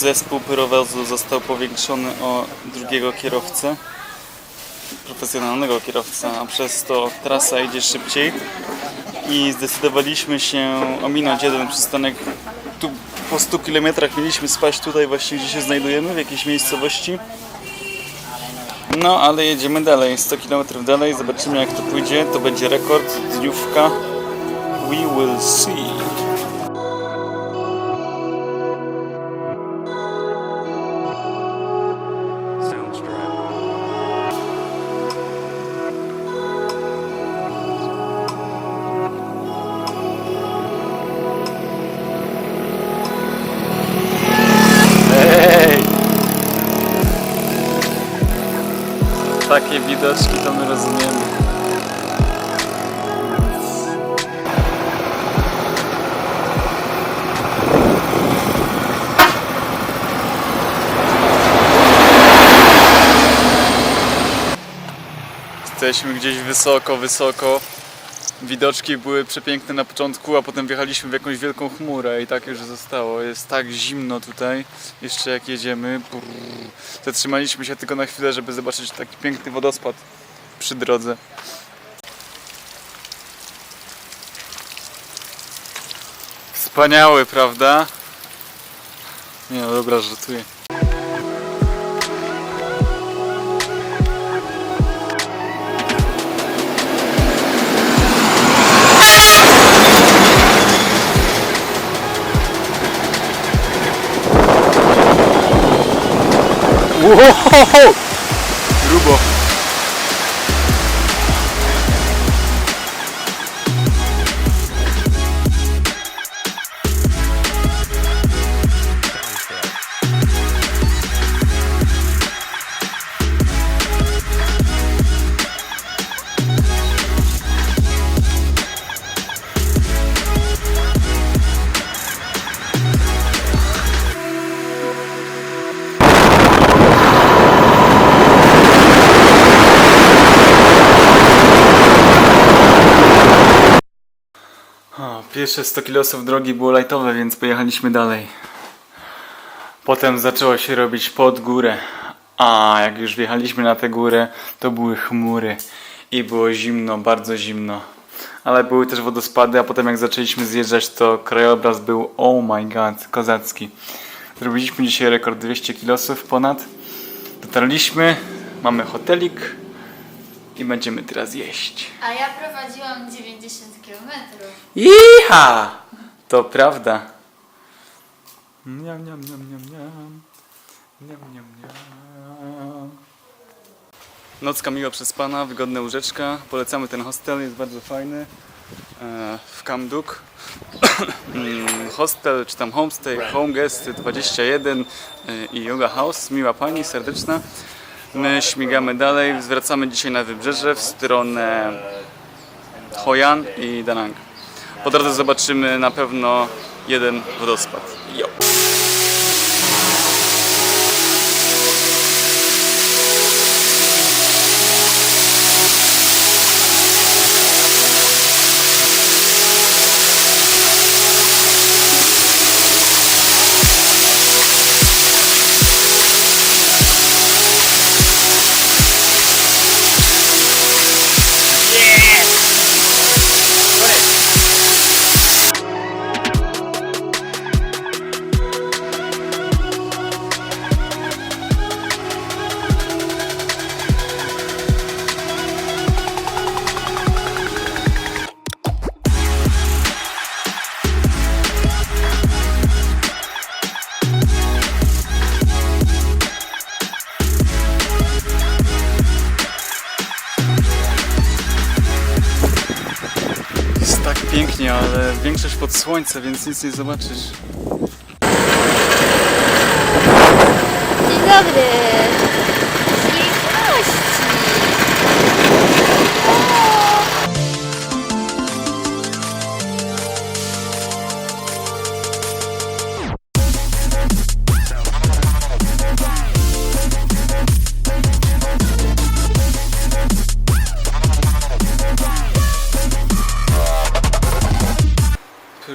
zespół pyrowozu został powiększony o drugiego kierowcę, profesjonalnego kierowcę, a przez to trasa idzie szybciej i zdecydowaliśmy się ominąć jeden przystanek. Tu po 100 km mieliśmy spaść tutaj właśnie, gdzie się znajdujemy, w jakiejś miejscowości. No, ale jedziemy dalej, 100 km dalej, zobaczymy jak to pójdzie. To będzie rekord, dniówka. We will see. Jesteśmy gdzieś wysoko, wysoko. Widoczki były przepiękne na początku, a potem wjechaliśmy w jakąś wielką chmurę i tak już zostało. Jest tak zimno tutaj, jeszcze jak jedziemy. Brrr. Zatrzymaliśmy się tylko na chwilę, żeby zobaczyć taki piękny wodospad przy drodze. Wspaniały, prawda? Nie no dobra, żartuję. Wow! Grubo. Pierwsze 100 kilosów drogi było lajtowe, więc pojechaliśmy dalej. Potem zaczęło się robić pod górę. A jak już wjechaliśmy na tę górę, to były chmury i było zimno, bardzo zimno. Ale były też wodospady, a potem jak zaczęliśmy zjeżdżać, to krajobraz był oh my god, kozacki. Zrobiliśmy dzisiaj rekord 200 kilosów ponad. Dotarliśmy, mamy hotelik i będziemy teraz jeść. A ja prowadziłam 90 km. Iha! To prawda. Niam, niam, niam, niam, niam. Niam, niam, niam. Nocka miła przez pana, wygodna łóżeczka. Polecamy ten hostel, jest bardzo fajny. E, W Kamduk. Mm, hostel, czy tam homestay, home guest 21 e, i yoga house. Miła pani, serdeczna. My śmigamy dalej, zwracamy dzisiaj na wybrzeże w stronę Hoi An i Danang. Po drodze zobaczymy na pewno jeden wodospad. Pięknie, ale większość pod słońce, więc nic nie zobaczysz. Dzień dobry.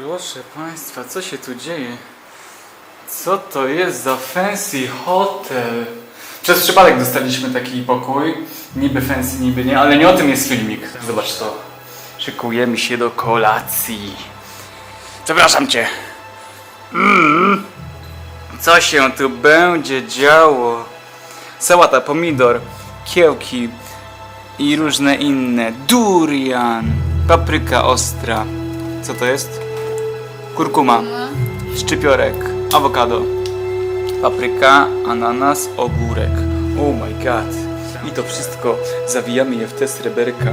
Proszę Państwa, co się tu dzieje? Co to jest za fancy hotel? Przez przypadek dostaliśmy taki pokój. Niby fancy, niby nie, ale nie o tym jest filmik. Zobacz to. Szykujemy się do kolacji. Przepraszam cię. Mm. Co się tu będzie działo? Sałata, pomidor, kiełki i różne inne. Durian, papryka ostra. Co to jest? Kurkuma, szczypiorek, awokado, papryka, ananas, ogórek. Oh my god. I to wszystko zawijamy je w te sreberka.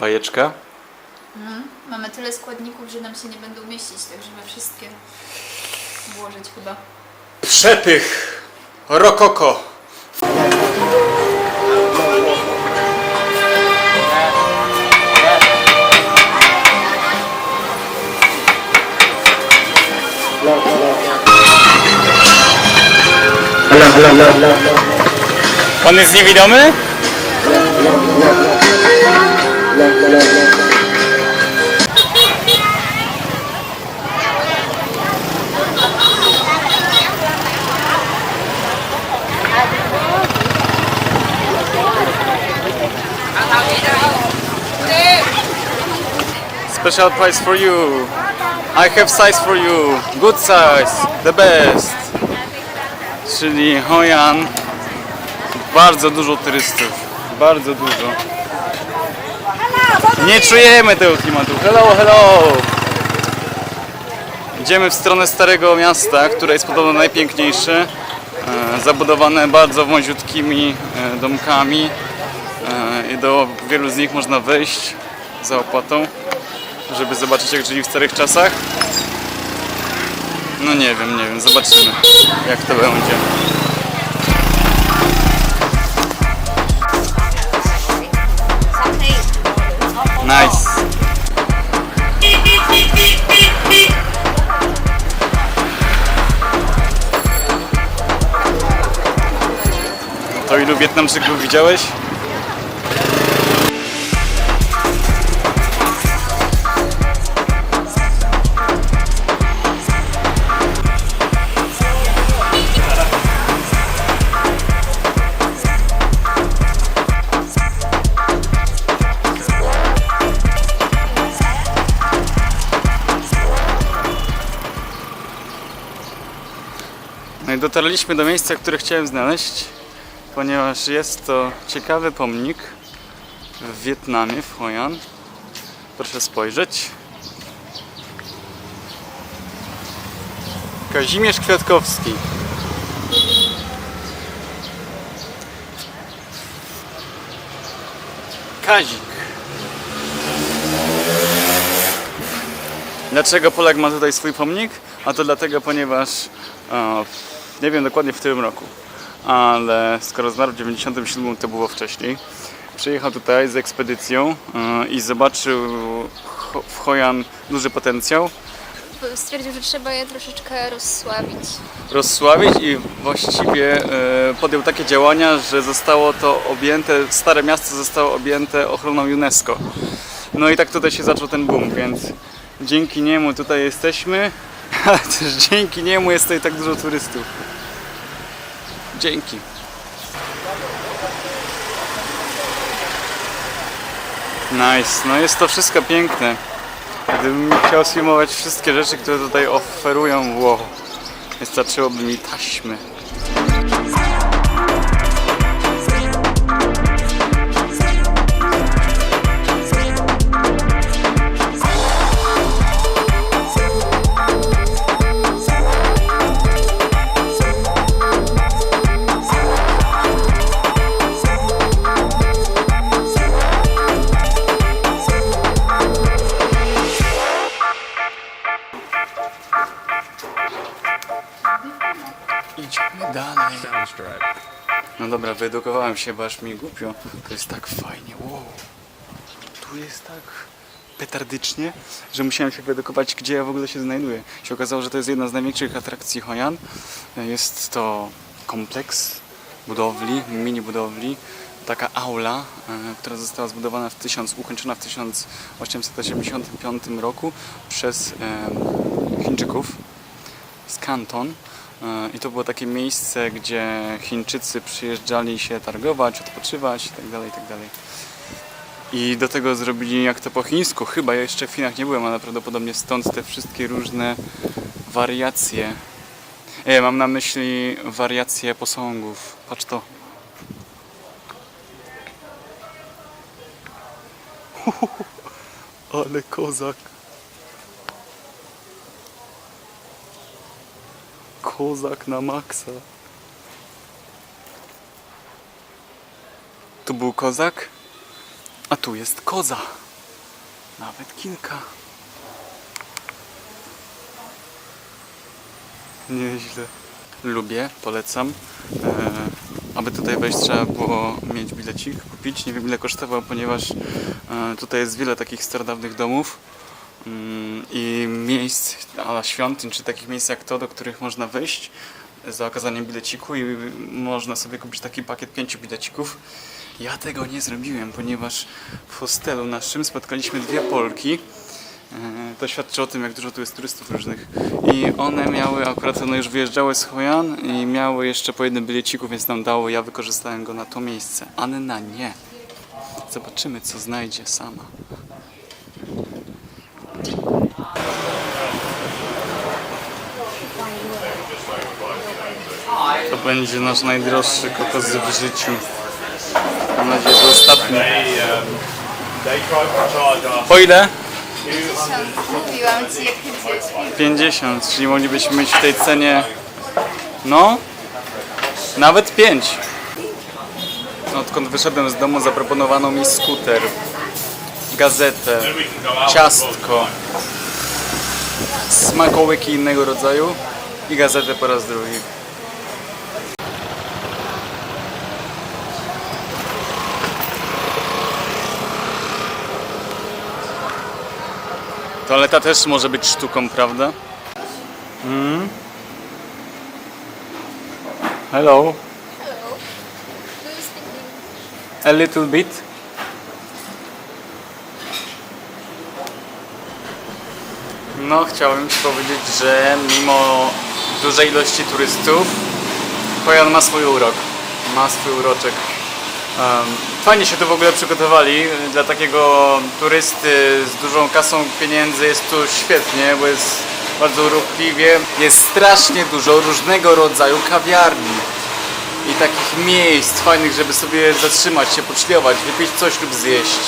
Bajeczka. Mamy tyle składników, że nam się nie będą mieścić, tak żeby wszystkie włożyć chyba. Przepych. Rokoko. Pan jest niewidomy? Special price for you. I have size for you. Good size. The best. Czyli Hojan. Bardzo dużo turystów. Bardzo dużo. Nie czujemy tego klimatu. Hello, hello. Idziemy w stronę Starego Miasta, które jest podobno najpiękniejsze. E, zabudowane bardzo wąziutkimi e, domkami. E, I do wielu z nich można wejść za opłatą, żeby zobaczyć jak żyli w starych czasach. No nie wiem, nie wiem, zobaczymy jak to będzie. Nice. To ilu Wietnamczyków widziałeś? Dotarliśmy do miejsca, które chciałem znaleźć, ponieważ jest to ciekawy pomnik w Wietnamie, w Hoi An. Proszę spojrzeć. Kazimierz Kwiatkowski. Kazik. Dlaczego Polak ma tutaj swój pomnik? A to dlatego, ponieważ nie wiem dokładnie w którym roku, ale skoro zmarł w 97 to było wcześniej. Przyjechał tutaj z ekspedycją e, i zobaczył w Hojan duży potencjał, Stwierdził, że trzeba je troszeczkę rozsławić. rozsławić i właściwie e, podjął takie działania, że zostało to objęte, stare miasto zostało objęte ochroną UNESCO. No i tak tutaj się zaczął ten boom, więc dzięki niemu tutaj jesteśmy, też dzięki niemu jest tutaj tak dużo turystów. Dzięki. Nice, no jest to wszystko piękne. Gdybym chciał sfilmować wszystkie rzeczy, które tutaj oferują, wow, wystarczyłoby mi taśmy. Idźmy dalej. No dobra, wyedukowałem się, bo aż mi głupio. To jest tak fajnie, wow. Tu jest tak petardycznie, że musiałem się wyedukować, gdzie ja w ogóle się znajduję. Się okazało, że to jest jedna z największych atrakcji Honian. Jest to kompleks budowli, mini budowli, taka aula, e, która została zbudowana w 1000, ukończona w 1885 roku przez Chińczyków z Kanton. E, I to było takie miejsce, gdzie Chińczycy przyjeżdżali się targować, odpoczywać itd. itd. I do tego zrobili jak to po chińsku. Chyba ja jeszcze w Chinach nie byłem, ale prawdopodobnie stąd te wszystkie różne wariacje. E, mam na myśli wariacje posągów. Patrz to. Ale kozak. Kozak na maksa. Tu był kozak, a tu jest koza. Nawet kilka. Nieźle. Lubię, polecam. E, aby tutaj wejść trzeba było mieć bilecik, kupić. Nie wiem ile kosztował, ponieważ e, tutaj jest wiele takich starodawnych domów mm, i miejsc, ala świątyń, czy takich miejsc jak to, do których można wejść za okazaniem bileciku i można sobie kupić taki pakiet pięciu bilecików. Ja tego nie zrobiłem, ponieważ w hostelu naszym spotkaliśmy dwie Polki. E, To świadczy o tym, jak dużo tu jest turystów różnych. I one miały, akurat one już wyjeżdżały z Hojan i miały jeszcze po jednym bileciku, więc nam dało. Ja wykorzystałem go na to miejsce. Anna nie. Zobaczymy, co znajdzie sama. Będzie nasz najdroższy kokos w życiu. Mam nadzieję, że ostatni. Po ile? Mówiłam ci, jak gdzieś. 50, czyli moglibyśmy mieć w tej cenie, no, nawet 5. Odkąd wyszedłem z domu zaproponowano mi skuter, gazetę, ciastko, smakołyki innego rodzaju i gazetę po raz drugi. Toaleta też może być sztuką, prawda? Mm. Hello. Hello. Do you speak English? A little bit. No, chciałbym Ci powiedzieć, że mimo dużej ilości turystów, Pojan ma swój urok. Ma swój uroczek. Fajnie się tu w ogóle przygotowali. Dla takiego turysty z dużą kasą pieniędzy jest tu świetnie, bo jest bardzo ruchliwie. Jest strasznie dużo różnego rodzaju kawiarni i takich miejsc fajnych, żeby sobie zatrzymać się, poczliować, wypić coś lub zjeść.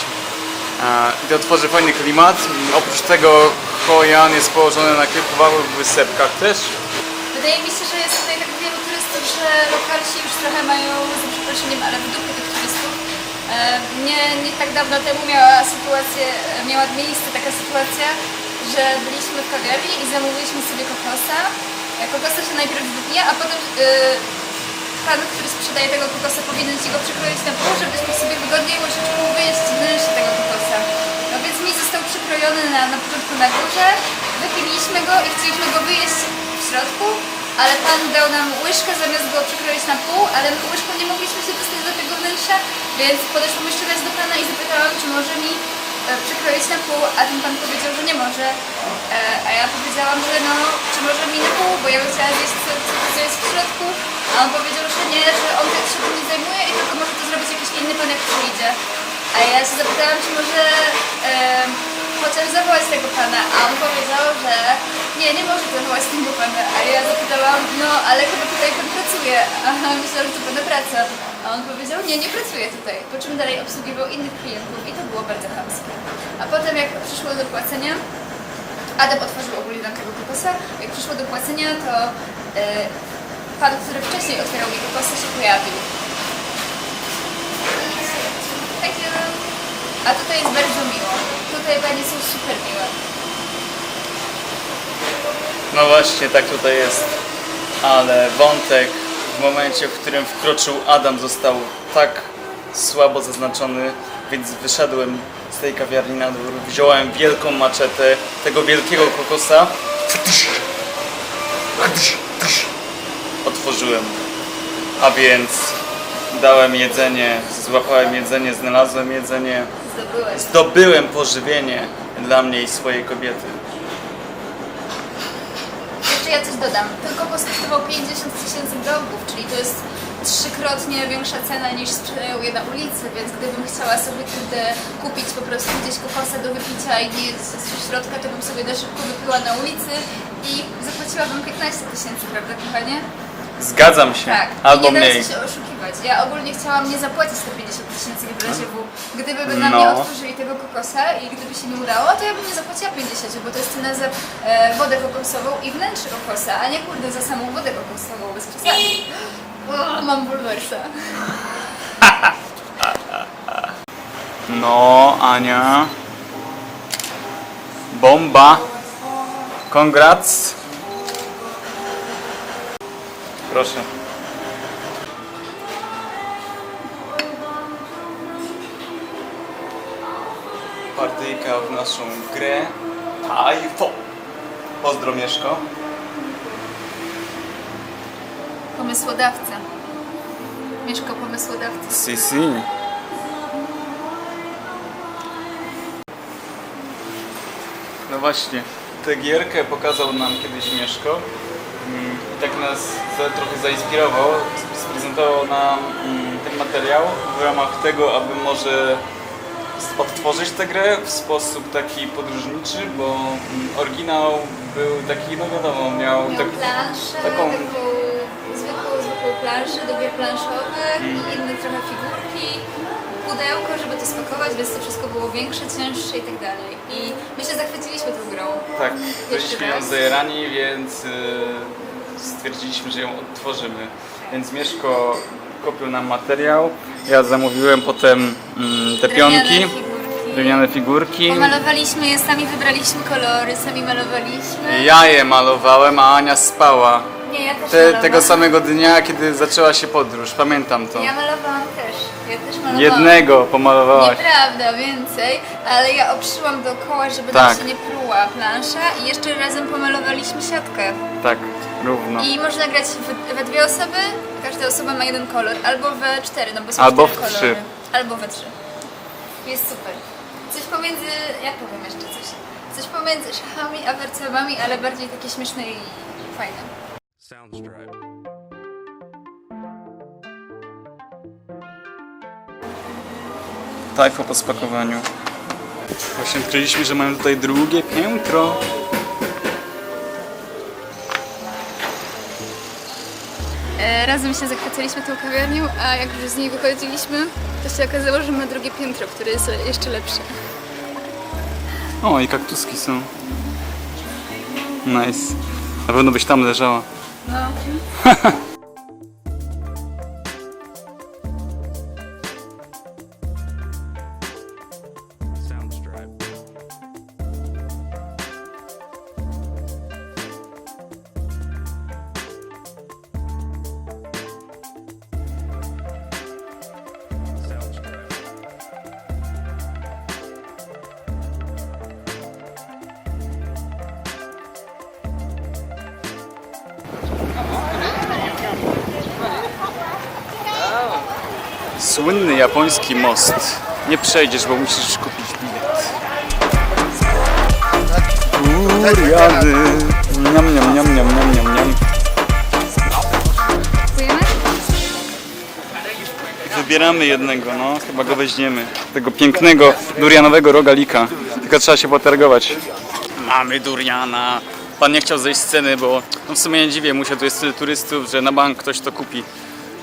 E, I to tworzy fajny klimat. Oprócz tego Hojan jest położony na kilku małych wysepkach też. Wydaje mi się, że jest tutaj tak wielu turystów, że lokalsi już trochę mają, za przeproszeniem, ale w dupie Nie, nie tak dawno temu miała sytuację, miała miejsce taka sytuacja, że byliśmy w kawiarni i zamówiliśmy sobie kokosa. E, Kokosa się najpierw wypija, a potem e, pan, który sprzedaje tego kokosa powinien ci go przykroić na pół, żebyśmy sobie wygodniej łyżeczką wyjeść wnętrze tego kokosa. No więc mi został przykrojony na, na początku na górze, wypiliśmy go i chcieliśmy go wyjeść w środku, ale pan dał nam łyżkę zamiast go przykroić na pół, ale my łyżką nie mogliśmy się dostać do tego wnętrza, więc podeszłam jeszcze raz do pana i zapytałam, czy może mi e, przykroić na pół, a ten pan powiedział, że nie może. E, a ja powiedziałam, że no, czy może mi na pół, bo ja bym chciała zjeść co, co, jest w środku, a on powiedział, że nie, że on się tym nie zajmuje i tylko może to zrobić jakiś inny pan, jak przyjdzie. A ja się zapytałam, czy może e, chociaż zawołać tego pana, a on powiedział, że nie, nie może zawołać tego pana. A ja zapytałam, no ale chyba tutaj pan pracuje. Aha, myślałam, że to pana praca. A on powiedział, nie, nie pracuję tutaj. Po czym dalej obsługiwał innych klientów i to było bardzo chamskie. A potem jak przyszło do płacenia, Adam otworzył ogólnie nam tego kokosa. Jak przyszło do płacenia, to e, pan, który wcześniej otwierał mi kokosa, się pojawił. Thank you. A tutaj jest bardzo miło. Tutaj panie są super miłe. No właśnie, tak tutaj jest. Ale wątek w momencie, w którym wkroczył Adam, został tak słabo zaznaczony, więc wyszedłem z tej kawiarni na dwór, wziąłem wielką maczetę tego wielkiego kokosa, otworzyłem. A więc dałem jedzenie, złapałem jedzenie, znalazłem jedzenie, Zdobyłeś. zdobyłem pożywienie dla mnie i swojej kobiety. Jeszcze ja coś dodam. Kokos kosztował 50 tysięcy dolków, czyli to jest trzykrotnie większa cena niż sprzedają je na ulicy, więc gdybym chciała sobie kurde kupić po prostu gdzieś kokosa do wypicia i nie z środka, to bym sobie na szybko wypiła na ulicy i zapłaciłabym 15 tysięcy, prawda kochanie? Zgadzam się. Tak. Albo I nie mniej. da się oszukiwać. Ja ogólnie chciałam nie zapłacić te 50 tysięcy w razie W. Gdyby na No. mnie otworzyli tego kokosa i gdyby się nie udało, to ja bym nie zapłaciła 50, bo to jest cena za e, wodę kokosową i wnętrze kokosa, a nie kurde za samą wodę kokosową bez przesady. O, mam bulwersa. No, Ania. Bomba. Congrats. Proszę. Partyjka w naszą grę. Tajfo. Pozdro Mieszko. Pomysłodawca. Mieszko pomysłodawca. Si, si. No właśnie, tę gierkę pokazał nam kiedyś Mieszko nas trochę zainspirował, sprezentował nam mm, ten materiał w ramach tego, aby może odtworzyć tę grę w sposób taki podróżniczy, bo mm, oryginał był taki, no wiadomo, miał Miał tak, planszę, taką- taką zwykłą, zwykłą planszę do gier planszowych i inne trochę figurki, pudełko, żeby to spakować, więc to wszystko było większe, cięższe i tak dalej. I my się zachwyciliśmy tą grą. Tak, byliśmy ją raz? zajarani, więc y, stwierdziliśmy, że ją odtworzymy. Więc Mieszko kupił nam materiał, ja zamówiłem potem mm, te pionki, drewniane figurki. Pomalowaliśmy je, sami wybraliśmy kolory, sami malowaliśmy. Ja je malowałem, a Ania spała. Nie, ja też Te, malowałam. tego samego dnia, kiedy zaczęła się podróż, pamiętam to. Ja malowałam też. Ja też malowałam. Jednego pomalowałaś. Nieprawda, więcej, ale ja obszyłam dookoła, żeby Tak. nam się nie pruła plansza i jeszcze razem pomalowaliśmy siatkę. Tak, równo. I można grać w, we dwie osoby, każda osoba ma jeden kolor, albo we cztery, no bo są Albo cztery w kolory. trzy. Albo we trzy. Jest super. Coś pomiędzy, ja powiem jeszcze coś, coś pomiędzy szachami a wercewami, ale bardziej takie śmieszne i fajne. Soundstripe. Tajfo po spakowaniu. Właśnie odkryliśmy, że mają tutaj drugie piętro. Razem się zachwyciliśmy tą kawiarnią, a jak już z niej wychodziliśmy, to się okazało, że ma drugie piętro, które jest jeszcze lepsze. O, i kaktuski są. Nice. Na pewno byś tam leżała. No. Japoński most. Nie przejdziesz, bo musisz kupić bilet. Duriany. Niam, niam, niam, niam, niam, niam, niam. Wybieramy jednego, no. Chyba go weźmiemy. Tego pięknego durianowego rogalika. Tylko trzeba się potargować. Mamy duriana. Pan nie chciał zejść z sceny, bo no w sumie nie dziwię mu się, tu jest tyle turystów, że na bank ktoś to kupi.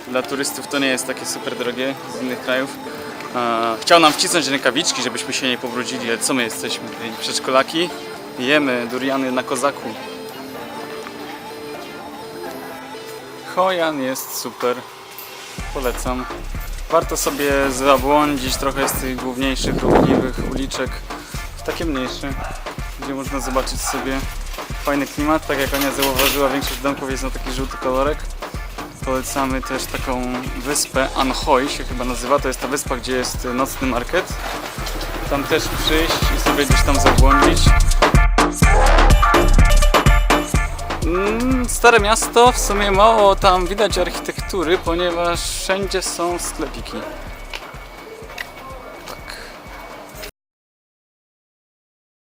Dla turystów to nie jest takie super drogie z innych krajów. Chciał nam wcisnąć rękawiczki, żebyśmy się nie pobrudzili, ale co my jesteśmy? Przedszkolaki? Jemy duriany na kozaku. Hojan jest super. Polecam. Warto sobie zabłądzić trochę z tych główniejszych, ruchliwych uliczek w takie mniejsze, gdzie można zobaczyć sobie fajny klimat. Tak jak Ania zauważyła, większość domków jest na taki żółty kolorek. Polecamy też taką wyspę Anhoi się chyba nazywa. To jest ta wyspa, gdzie jest nocny market. Tam też przyjść i sobie gdzieś tam zabłądzić. Mm, Stare miasto, w sumie mało tam widać architektury, ponieważ wszędzie są sklepiki.